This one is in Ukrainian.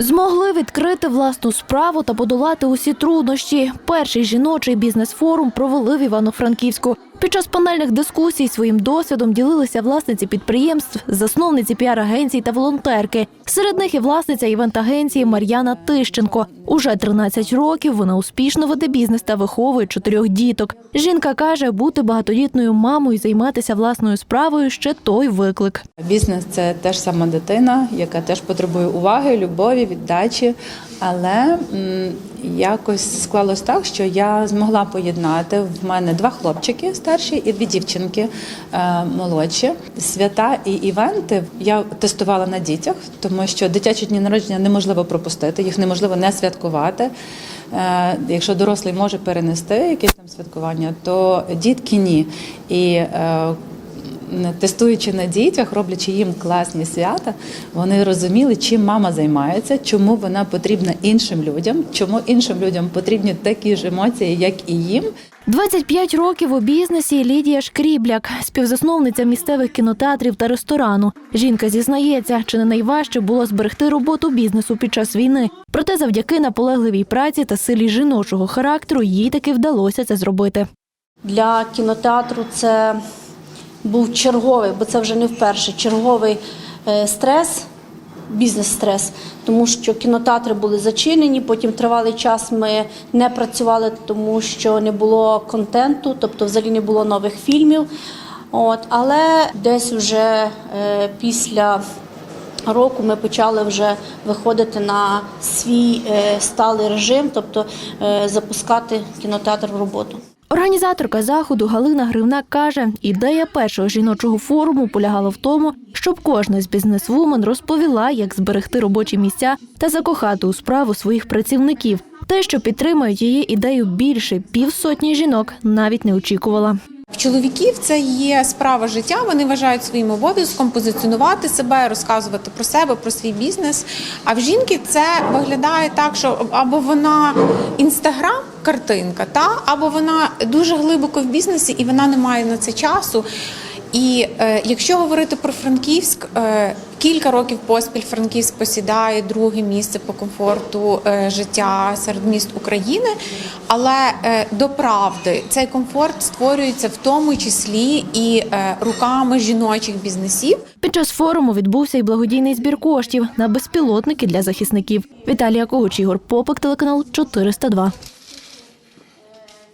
Змогли відкрити власну справу та подолати усі труднощі. Перший жіночий бізнес-форум провели в Івано-Франківську. Під час панельних дискусій своїм досвідом ділилися власниці підприємств, засновниці піар-агенцій та волонтерки. Серед них і власниця івент-агенції Мар'яна Тищенко. Уже 13 років вона успішно веде бізнес та виховує чотирьох діток. Жінка каже, бути багатодітною мамою і займатися власною справою ще той виклик. Бізнес це теж сама дитина, яка теж потребує уваги, любові, віддачі. Але якось склалось так, що я змогла поєднати в мене два хлопчики старші і дві дівчинки е, молодші. Свята і івенти я тестувала на дітях, тому що дитячі дні народження неможливо пропустити, їх неможливо не святкувати. Е, Якщо дорослий може перенести якесь там святкування, то дітки ні. І е, тестуючи на дітях, роблячи їм класні свята, вони розуміли, чим мама займається, чому вона потрібна іншим людям, чому іншим людям потрібні такі ж емоції, як і їм. 25 років у бізнесі Лідія Шкрібляк, співзасновниця місцевих кінотеатрів та ресторану. Жінка зізнається, чи не найважче було зберегти роботу бізнесу під час війни. Проте, завдяки наполегливій праці та силі жіночого характеру, їй таки вдалося це зробити. Для кінотеатру це був черговий, бо це вже не вперше, черговий е, стрес, бізнес-стрес, тому що кінотеатри були зачинені, потім тривалий час ми не працювали, тому що не було контенту, тобто взагалі не було нових фільмів. От, але десь вже е, після року ми почали вже виходити на свій е, сталий режим, тобто е, запускати кінотеатр в роботу. Організаторка заходу Галина Гривна каже, ідея першого жіночого форуму полягала в тому, щоб кожна з бізнесвумен розповіла, як зберегти робочі місця та закохати у справу своїх працівників. Те, що підтримують її ідею більше півсотні жінок, навіть не очікувала. В чоловіків це є справа життя. Вони вважають своїм обов'язком позиціонувати себе, розказувати про себе, про свій бізнес. А в жінки це виглядає так, що або вона інстаграм. Картинка, та або вона дуже глибоко в бізнесі і вона не має на це часу. І е, якщо говорити про Франківськ, е, кілька років поспіль Франківськ посідає друге місце по комфорту е, життя серед міст України. Але е, до правди цей комфорт створюється в тому числі і е, руками жіночих бізнесів. Під час форуму відбувся й благодійний збір коштів на безпілотники для захисників. Віталія Когуч, Ігор Попик, телеканал 402.